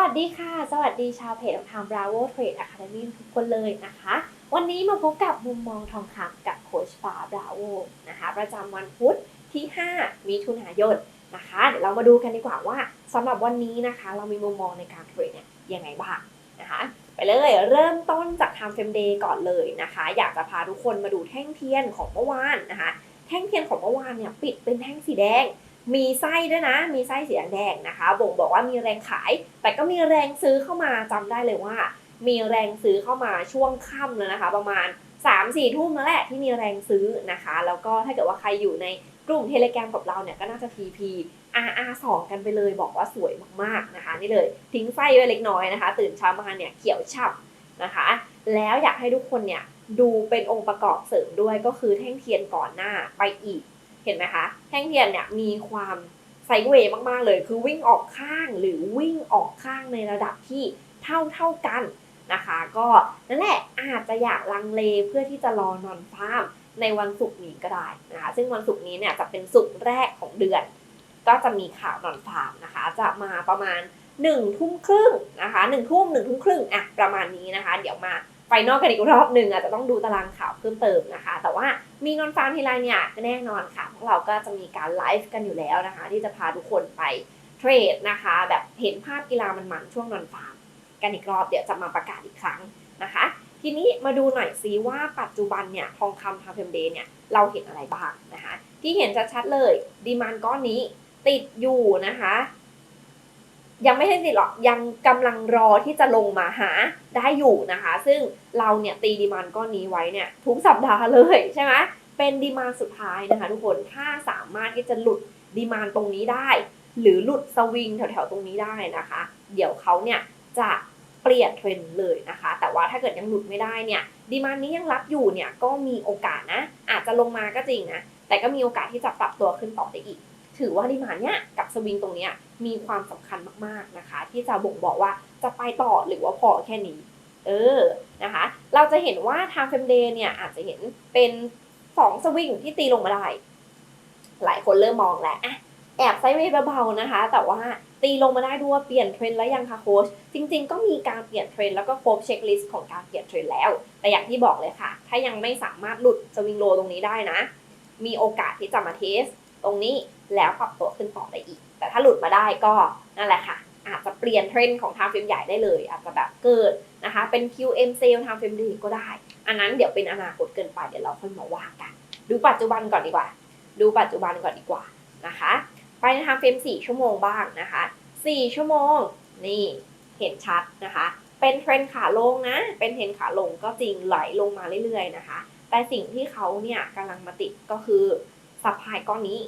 วัสดีค่ะ สวัสดีชาวเพจของทาง Bravo Trade Academy ทุกคนเลยนะคะ วันนี้มาพบกับมุมมองทองคำกับโคชฟ้า Bravo นะคะ ประจำวันพุธที่ 5 มิถุนายนนะคะ เดี๋ยวเรามาดูกันดีกว่าว่าสำหรับวันนี้นะคะ เรามีมุมมองในการเทรดเนี่ยยังไงบ้างนะคะ ไปเลยเริ่มต้นจาก Time Frame Day ก่อนเลยนะคะ อยากจะพาทุกคนมาดูแท่งเทียนของเมื่อวานนะคะ แท่งเทียนของเมื่อวานเนี่ยปิดเป็นแท่งสีแดง มีไส้ด้วยนะ มีไส้สีแดงนะคะ บ่งบอกว่ามีแรงขาย แต่ก็มีแรงซื้อเข้ามาจำได้เลยว่า มีแรงซื้อเข้ามาช่วงค่ำแล้วนะคะ ประมาณ 3 4ทุ่มนั่นแหละที่มีแรงซื้อนะคะ แล้วก็ถ้าเกิดว่าใครอยู่ในกลุ่มเทเลแกรมกับเราเนี่ยก็น่าจะ TP RR 2กันไปเลยบอกว่าสวยมากๆนะคะ นี่เลยทิ้งไส้ไว้เล็กน้อยนะคะ ตื่นเช้ามาเนี่ยเขียวฉ่ำนะคะ แล้วอยากให้ทุกคนเนี่ยดูเป็นองค์ประกอบเสริมด้วยก็คือแท่งเทียนก่อนหน้าไปอีก เห็นไหมคะแท่งเทียนเนี่ยมีความไซเวย์มากๆเลย คือวิ่งออกข้างหรือวิ่งออกข้างในระดับที่เท่าเท่ากันนะคะ ก็นั่นแหละอาจจะอยากลังเลเพื่อที่จะรอนอนฟาร์มในวันศุกร์นี้ก็ได้นะคะ ซึ่งวันศุกร์นี้เนี่ยจะเป็นศุกร์แรกของเดือน ก็จะมีข่าวนอนฟาร์มนะคะ จะมาประมาณ1นึ่ทุ่มครึ่งนะคะหนึ่งทุ่มหนึ่งทุ่มครึ่งอะประมาณนี้นะคะ เดี๋ยวมา ฟนอลกันอีกรอบหนึ่งอาจจะต้องดูตารางข่าวเพิ่มเติมนะคะ แต่ว่ามีนอนฟาร์มทีไรเนี่ยแน่นอนค่ะพวกเราก็จะมีการไลฟ์กันอยู่แล้วนะคะ ที่จะพาทุกคนไปเทรดนะคะ แบบเห็นภาพกีฬามันๆช่วงนอนฟาร์มกันอีกรอบเดี๋ยวจะมาประกาศอีกครั้งนะคะ ทีนี้มาดูหน่อยซิว่าปัจจุบันเนี่ยทองคำทาเฟมเดย์เนี่ยเราเห็นอะไรบ้างนะคะ ที่เห็นชัดๆเลยดีมานก้อนนี้ติดอยู่นะคะ ยังไม่ได้ติดหรอกยังกำลังรอที่จะลงมาหาได้อยู่นะคะ ซึ่งเราเนี่ยตีดีมานก้อนนี้ไว้เนี่ยทุกสัปดาห์เลยใช่ไหมเป็นดีมานสุดท้ายนะคะ ทุกคนถ้าสามารถที่จะหลุดดีมานตรงนี้ได้ หรือหลุดสวิงแถวๆตรงนี้ได้นะคะ เดี๋ยวเขาเนี่ยจะเปลี่ยนเทรนด์เลยนะคะ แต่ว่าถ้าเกิดยังหลุดไม่ได้เนี่ยดีมานนี้ยังรับอยู่เนี่ยก็มีโอกาสนะ อาจจะลงมาก็จริงนะแต่ก็มีโอกาสที่จะปรับตัวขึ้นต่อได้อีก ถือว่าดีมานเนี่ยกับสวิงตรงเนี้ย มีความสำคัญมากๆนะคะ ที่จะบ่งบอกว่าจะไปต่อหรือว่าพอแค่นี้ เออนะคะ เราจะเห็นว่า time frame day เนี่ยอาจจะเห็นเป็นสองสวิงที่ตีลงมาได้ หลายคนเริ่มมองแล้วอะแอบไซด์เวย์เบาๆนะคะ แต่ว่าตีลงมาได้ด้วยเปลี่ยนเทรนแล้วยังคะโค้ชจริง ๆ ก็มีการเปลี่ยนเทรนแล้วก็ครบเช็คลิสต์ของการเปลี่ยนเทรนแล้ว แต่อย่างที่บอกเลยค่ะ ถ้ายังไม่สามารถหลุดสวิงโลตรงนี้ได้นะ มีโอกาสที่จะมาเทสตรงนี้แล้วปรับตัวขึ้นต่อได้อีก ถ้าหลุดมาได้ก็นั่นแหละค่ะ อาจจะเปลี่ยนเทรนด์ของทางเฟรมใหญ่ได้เลย อาจจะแบบเกิดนะคะ เป็น QM sale ทางเฟรมดีก็ได้ อันนั้นเดี๋ยวเป็นอนาคตเกินไปเดี๋ยวเราค่อยมาว่ากัน ดูปัจจุบันก่อนดีกว่า ดูปัจจุบันก่อนดีกว่านะคะ ไปในทางเฟรม4 ชั่วโมงบ้างนะคะ 4 ชั่วโมงนี่เห็นชัดนะคะ เป็นเทรนด์ขาลงนะ เป็นเทรนด์ขาลงก็จริงไหลลงมาเรื่อยๆนะคะ แต่สิ่งที่เขาเนี่ยกำลังมาติดก็คือซัพพายก้อนนี้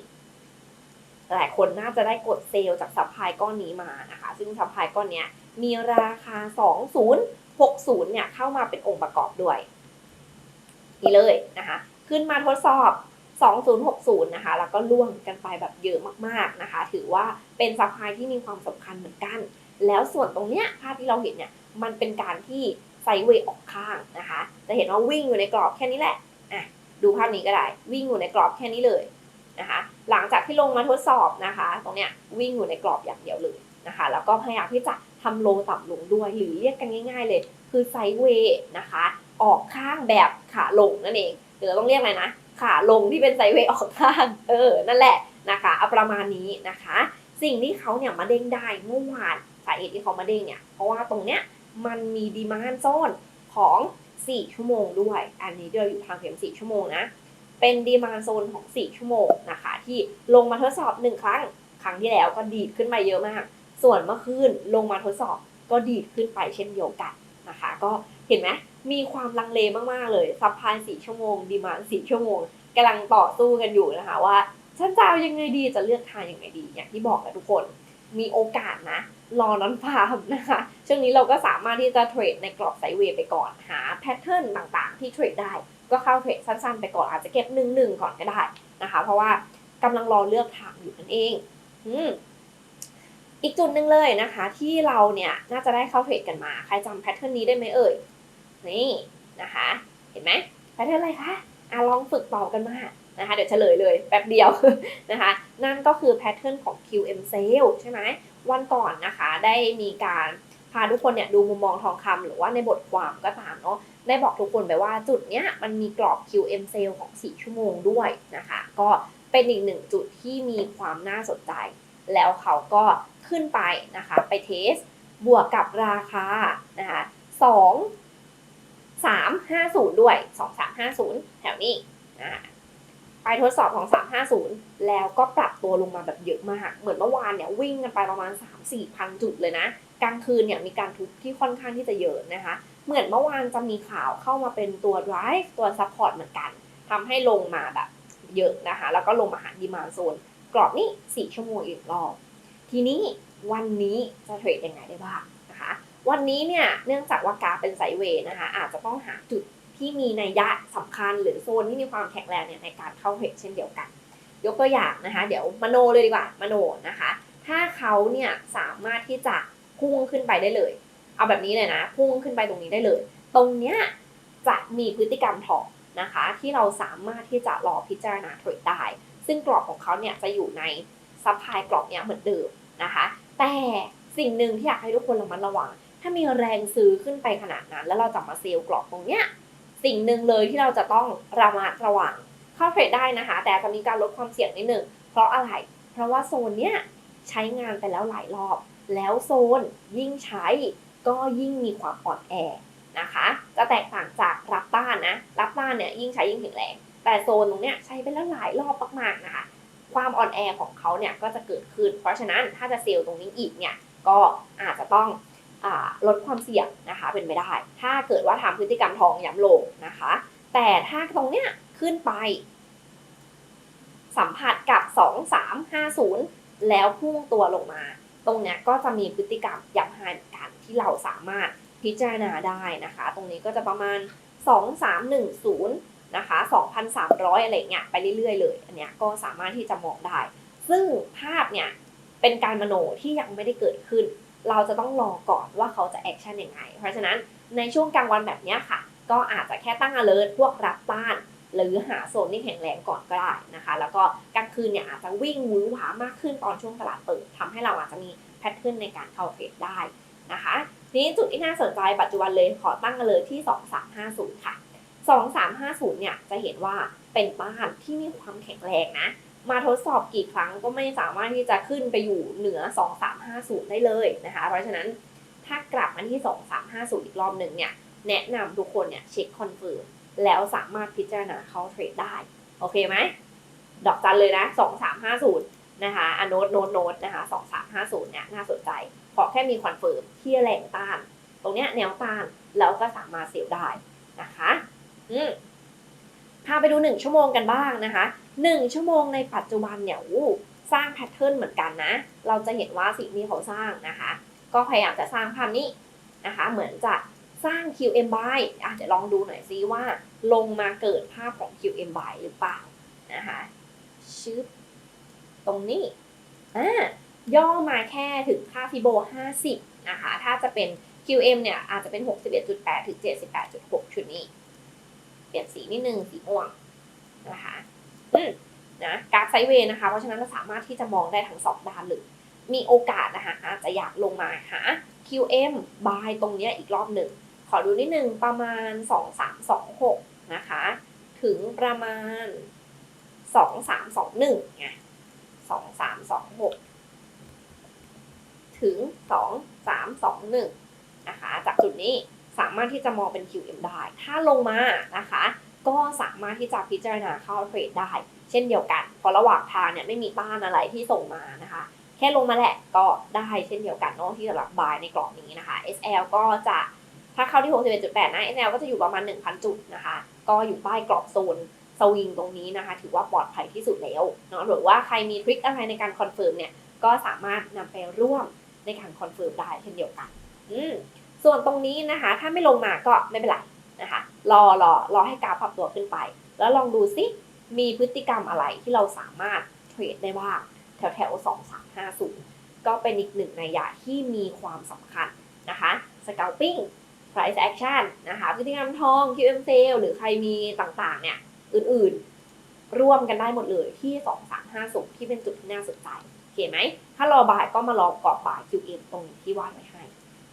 หลายคนน่าจะได้กดเซลล์จากซัพพลายก้อนนี้มานะคะ ซึ่งซัพพลายก้อนนี้มีราคา 2060 เนี่ยเข้ามาเป็นองค์ประกอบด้วยนี่เลยนะคะ ขึ้นมาทดสอบ 2060 นะคะ แล้วก็ล่วงกันไปแบบเยอะมากๆนะคะ ถือว่าเป็นซัพพลายที่มีความสำคัญเหมือนกัน แล้วส่วนตรงเนี้ยภาพที่เราเห็นเนี่ย มันเป็นการที่ไซเวย์ออกข้างนะคะ จะเห็นว่าวิ่งอยู่ในกรอบแค่นี้แหละ อะ ดูภาพนี้ก็ได้ วิ่งอยู่ในกรอบแค่นี้เลย นะคะ หลังจากที่ลงมาทดสอบนะคะ ตรงเนี้ยวิ่งอยู่ในกรอบอย่างเดียวเลยนะคะ แล้วก็พยายามที่จะทำโลต่ำลงด้วย หรือเรียกกันง่าย ๆ เลย คือไซด์เวย์นะคะ ออกข้างแบบขาลงนั่นเองหรือต้องเรียกอะไรนะ ขาลงที่เป็นไซด์เวย์ออกข้าง เออ นั่นแหละนะคะเอาประมาณนี้นะคะ สิ่งที่เขาเนี่ยมาเด้งได้เมื่อวานสาเหตุที่เขามาเด้งเนี่ย เพราะว่าตรงเนี้ยมันมีดีมานโซนของ 4 ชั่วโมงด้วย อันนี้เราอยู่ทางเข็ม4ชั่วโมงนะ เป็นดีมานโซนของ 4 ชั่วโมงนะคะ ที่ลงมาทดสอบ 1 ครั้ง ครั้งที่แล้วก็ดีดขึ้นมาเยอะมาก ส่วนเมื่อคืนลงมาทดสอบก็ดีดขึ้นไปเช่นเดียวกันนะคะ ก็เห็นไหมมีความลังเลมากๆเลยซัพพลาย4ชั่วโมงดีมาน4ชั่วโมงกำลังต่อสู้กันอยู่นะคะว่าฉันจะเอายังไงดีจะเลือกทางยังไงดี อย่างที่บอกนะทุกคนมีโอกาสนะ รอนอนฟาร์มนะคะช่วงนี้เราก็สามารถที่จะเทรดในกรอบไซเวย์ไปก่อนหาแพทเทิร์นต่างๆ ที่เทรดได้ก็เข้าเทรดสั้นๆไปก่อนอาจจะเก็บหนึ่งหนึ่งก่อนก็ได้นะคะ เพราะว่ากำลังรอเลือกทางอยู่นั่นเองอือีกจุดหนึ่งเลยนะคะ ที่เราเนี่ยน่าจะได้เข้าเทรดกันมา ใครจำแพทเทิร์นนี้ได้ไหมเอ่ยนี่นะคะ เห็นไหมแพทเทิร์นอะไรคะอะลองฝึกต่อกันมานะคะเดี๋ยวเฉลยเลยแป๊บเดียวนะคะ นั่นก็คือแพทเทิร์นของ QM sale ใช่ไหมวันก่อนนะคะได้มีการพาทุกคนเนี่ยดูมุมมองทองคำหรือว่าในบทความก็ตามเนาะ ได้บอกทุกคนไปว่าจุดเนี้ยมันมีกรอบ QM sale ของ 4 ชั่วโมงด้วยนะคะ ก็เป็นอีกหนึ่งจุดที่มีความน่าสนใจ แล้วเขาก็ขึ้นไปนะคะ ไปเทส บวกกับราคานะคะสองสามห้าศูนย์ด้วยสองสามห้าศูนย์แถวนี้นะไปทดสอบของสามห้าศูนย์แล้วก็ปรับตัวลงมาแบบเยอะมาก เหมือนเมื่อวานเนี่ยวิ่งกันไปประมาณสามสี่พันจุดเลยนะ กลางคืนเนี่ยมีการทุบที่ค่อนข้างที่จะเยอะนะคะ เหมือนเมื่อวานจะมีข่าวเข้ามาเป็นตัว drive ตัว support เหมือนกันทำให้ลงมาแบบเยอะนะคะ แล้วก็ลงมาหาดีมาโซน กรอบนี้สี่ชั่วโมงอีกรอบ ทีนี้วันนี้จะเทรดยังไงได้บ้างนะคะ วันนี้เนี่ยเนื่องจากว่ากาเป็นไซเวย์นะคะ อาจจะต้องหาจุดที่มีนัยยะสำคัญหรือโซนที่มีความแข็งแรงเนี่ยในการเข้าเทรดเช่นเดียวกัน ยกตัวอย่างนะคะ เดี๋ยวมโนเลยดีกว่ามโนนะคะ ถ้าเขาเนี่ยสามารถที่จะพุ่งขึ้นไปได้เลย เอาแบบนี้เลยนะ พุ่งขึ้นไปตรงนี้ได้เลย ตรงเนี้ยจะมีพฤติกรรมถอนะคะ ที่เราสามารถที่จะรอพิจารณาเทรดได้ ซึ่งกรอบของเขาเนี่ยจะอยู่ในซับไพลายกรอบเนี้ยเหมือนเดิมนะคะ แต่สิ่งหนึ่งที่อยากให้ทุกคนระมัดระวัง ถ้ามีแรงซื้อขึ้นไปขนาดนั้น แล้วเราจะมาเซลล์กรอบตรงเนี้ยสิ่งหนึ่งเลยที่เราจะต้องระมัดระวังเข้าเทรดได้นะคะ แต่จะมีการลดความเสี่ยงนิดหนึ่งเพราะอะไร เพราะว่าโซนเนี้ยใช้งานไปแล้วหลายรอบ แล้วโซนยิ่งใช้ ก็ยิ่งมีความอ่อนแอนะคะ จะแตกต่างจากรับต้านนะ รับต้านเนี่ยยิ่งใช้ยิ่งแข็งแรง แต่โซนตรงเนี้ยใช้ไปแล้วหลายรอบมากๆนะคะ ความอ่อนแอของเขาเนี่ยก็จะเกิดขึ้น เพราะฉะนั้นถ้าจะเซลล์ตรงนี้อีกเนี่ยก็อาจจะต้องอลดความเสี่ยงนะคะเป็นไปได้ ถ้าเกิดว่าทำพฤติกรรมทองย้ำลงนะคะ แต่ถ้าตรงเนี้ยขึ้นไป สัมผัสกับ 2 3 5 0 แล้วพุ่งตัวลงมา ตรงเนี้ยก็จะมีพฤติกรรมย้ำหายเหมือนกันที่เราสามารถพิจารณาได้นะคะ ตรงนี้ก็จะประมาณ 2 3 1 0นะคะ2,300 อะไรเงี้ยไปเรื่อยๆ เลยอันเนี้ยก็สามารถที่จะมองได้ ซึ่งภาพเนี่ยเป็นการมโนที่ยังไม่ได้เกิดขึ้น เราจะต้องรอก่อนว่าเขาจะแอคชั่นยังไง เพราะฉะนั้นในช่วงกลางวันแบบเนี้ยค่ะ ก็อาจจะแค่ตั้ง alert พวกรับต้าน หรือหาโซนที่แข็งแรงก่อนก็ได้นะคะ แล้วก็กลางคืนเนี่ยอาจจะวิ่งวื้อหวามากขึ้นตอนช่วงตลาดเปิดทำให้เราอาจจะมีแพทเทิร์นในการเข้าเทรดได้นะคะทีนี้จุดที่น่าสนใจปัจจุบันเลยขอตั้ง alert ที่ 2350 ค่ะ 2350 เนี่ยจะเห็นว่าเป็นบ้านที่มีความแข็งแรงนะ มาทดสอบกี่ครั้งก็ไม่สามารถที่จะขึ้นไปอยู่เหนือ 2350 ได้เลยนะคะ เพราะฉะนั้นถ้ากลับมาที่ 2350 อีกรอบหนึ่งเนี่ย แนะนำทุกคนเนี่ยเช็คคอนเฟิร์ม แล้วสามารถพิจารณาเข้าเทรดได้ โอเคไหม ดอกจันเลยนะ 2350 นะคะอนโน้ตโน้ตโน้ตนะคะ 2350 เนี่ยน่าสนใจ ขอแค่มีคอนเฟิร์มที่แรงต้าน ตรงเนี้ยแนวต้านแล้วก็สามารถเซลได้นะคะอืมพาไปดูหนึ่งชั่วโมงกันบ้างนะคะหนึ่งชั่วโมงในปัจจุบันเนี่ยอู้สร้างแพทเทิร์นเหมือนกันนะ เราจะเห็นว่าสิ่งที่เขาสร้างนะคะ ก็พยายามจะสร้างภาพนี้นะคะ เหมือนจะ สร้าง QM buy อะเดี๋ยวลองดูหน่อยซิว่า ลงมาเกิดภาพของ QM buy หรือเปล่านะคะชึบตรงนี้อ่าย่อมาแค่ถึงค่าฟิโบ 50 นะคะ ถ้าจะเป็น QM เนี่ย อาจจะเป็น 61.8 ถึง 78.6 ชุดนี้ เปลี่ยนสีนิดนึง สีม่วงนะคะอืมนะกราฟไซเวย์นะคะ เพราะฉะนั้นเราสามารถที่จะมองได้ทั้งสองด้านเลย มีโอกาสนะคะอาจจะอยากลงมาหา QM buy ตรงเนี้ยอีกรอบหนึ่ง อดูนิดนึงประมาณ 2326 นะคะ ถึงประมาณ 2321ไง2326 ถึง 2321 นะคะ จากจุดนี้สามารถที่จะมองเป็น QM ได้ ถ้าลงมานะคะ ก็สามารถที่จะพิจารณาเข้าเทรดได้ เช่นเดียวกันเพราะระหว่างทางเนี่ยไม่มีต้านอะไรที่ส่งมานะคะ แค่ลงมาแหละก็ได้เช่นเดียวกันเนาะที่สำหรับบายในกรอบนี้นะคะ SL ก็จะ ถ้าเข้าที่ 61.8 นะ SL ก็จะอยู่ประมาณ 1,000 จุดนะคะ ก็อยู่ใต้กรอบโซนสวิงตรงนี้นะคะ ถือว่าปลอดภัยที่สุดแล้วเนาะหรือว่าใครมีทริคอะไรในการคอนเฟิร์มเนี่ย ก็สามารถนำไปร่วมในการคอนเฟิร์มได้เช่นเดียวกัน อืมส่วนตรงนี้นะคะ ถ้าไม่ลงมาก็ไม่เป็นไรนะคะ รอรอรอให้กราฟปรับตัวขึ้นไป แล้วลองดูซิมีพฤติกรรมอะไรที่เราสามารถเทรดได้บ้างแถวแถวสองสามห้าศูก็เป็นอีกหนึ่งในยะที่มีความสำคัญนะคะ scalping price action นะคะพฤติกรรมทอง QM sale หรือใครมีต่างๆ เนี่ยอื่นๆ ร่วมกันได้หมดเลยที่ 2350 ที่เป็นจุดที่น่าสนใจโอเคไหม ถ้ารอบายก็มารอกรอบบ่าย QM ตรงนี้ที่วาดไว้ให้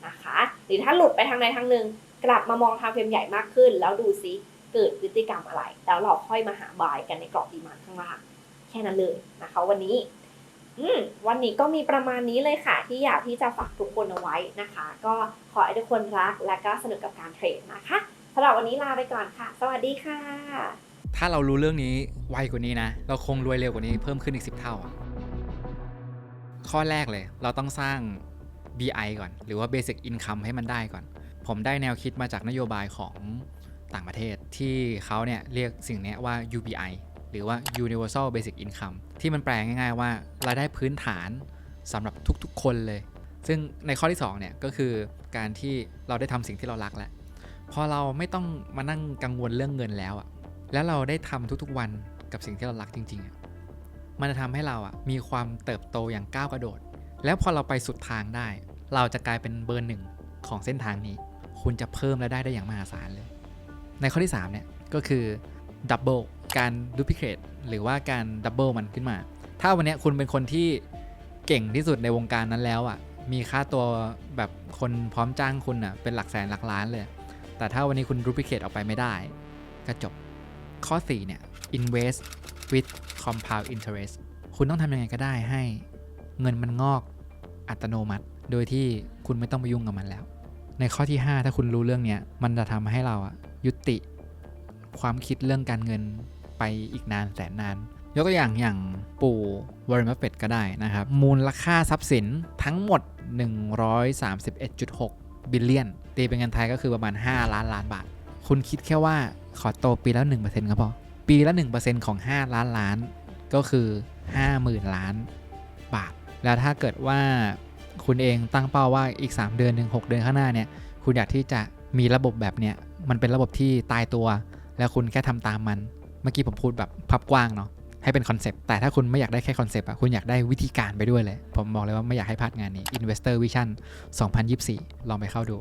นะคะ หรือถ้าหลุดไปทางใดทางหนึ่งกลับมามองทางเฟรมใหญ่มากขึ้น แล้วดูซิเกิดพฤติกรรมอะไร แล้วเราค่อยมาหาบายกันในกรอบดีมานข้างล่างแค่นั้นเลยนะคะ วันนี้ วันนี้ก็มีประมาณนี้เลยค่ะ ที่อยากที่จะฝากทุกคนเอาไว้นะคะ ก็ขอให้ทุกคนรักและก็สนุกกับการเทรดนะคะสำหรับวันนี้ลาไปก่อนค่ะ สวัสดีค่ะ ถ้าเรารู้เรื่องนี้ไวกว่านี้นะ เราคงรวยเร็วกว่านี้เพิ่มขึ้นอีก 10 เท่าอะข้อแรกเลย เราต้องสร้าง BI ก่อน หรือว่า Basic Income ให้มันได้ก่อน ผมได้แนวคิดมาจากนโยบายของต่างประเทศที่เขาเนี่ยเรียกสิ่งนี้ว่า UBI หรือว่า Universal Basic Income ที่มันแปลง่ายๆว่ารายได้พื้นฐานสำหรับทุกๆ คนเลย ซึ่งในข้อที่2เนี่ยก็คือการที่เราได้ทำสิ่งที่เรารักแหล้วพอเราไม่ต้องมานั่งกังวลเรื่องเงินแล้วอะแล้วเราได้ทำทุกๆวันกับสิ่งที่เรารักจริงๆอะมันจะทำให้เราอะมีความเติบโตอย่างก้าวกระโดด แล้วพอเราไปสุดทางได้ เราจะกลายเป็นเบอร์หนึ่งของเส้นทางนี้ คุณจะเพิ่มรายได้ได้อย่างมหาศาลเลย ในข้อที่3เนี่ยก็คือดับเบิล การดูพิเคทหรือว่าการดับเบิลมันขึ้นมา ถ้าวันนี้คุณเป็นคนที่เก่งที่สุดในวงการนั้นแล้วอะมีค่าตัวแบบคนพร้อมจ้างคุณอะเป็นหลักแสนหลักล้านเลย แต่ถ้าวันนี้คุณดูพิเคทออกไปไม่ได้ ก็จบ ข้อ 4 เนี่ย invest with compound interest คุณต้องทำยังไงก็ได้ให้เงินมันงอกอัตโนมัติ โดยที่คุณไม่ต้องไปยุ่งกับมันแล้ว ในข้อที่ 5 ถ้าคุณรู้เรื่องเนี้ยมันจะทำให้เราอะยุติความคิดเรื่องการเงิน ไปอีกนานแสนนาน ยกตัวอย่างอย่างปู่วอร์เรนบัฟเฟตก็ได้นะครับ มูลค่าทรัพย์สินทั้งหมด 131.6 บิลเลียน ตีเป็นเงินไทยก็คือประมาณ 5 ล้านล้านบาท คุณคิดแค่ว่าขอโตปีละ1%ก็พอปีละ 1%ของ 5 ล้านล้านก็คือ 50,000 ล้านบาท แล้วถ้าเกิดว่าคุณเองตั้งเป้าว่าอีก 3 เดือนหนึ่ง6เดือนข้างหน้าเนี่ย คุณอยากที่จะมีระบบแบบเนี้ย มันเป็นระบบที่ตายตัว แล้วคุณแค่ทำตามมัน เมื่อกี้ผมพูดแบบพับกว้างเนาะให้เป็นคอนเซปต์แต่ถ้าคุณไม่อยากได้แค่คอนเซปต์อะคุณอยากได้วิธีการไปด้วยเลย ผมบอกเลยว่าไม่อยากให้พลาดงานนี้ Investor Vision 2024 ลองไปเข้าดู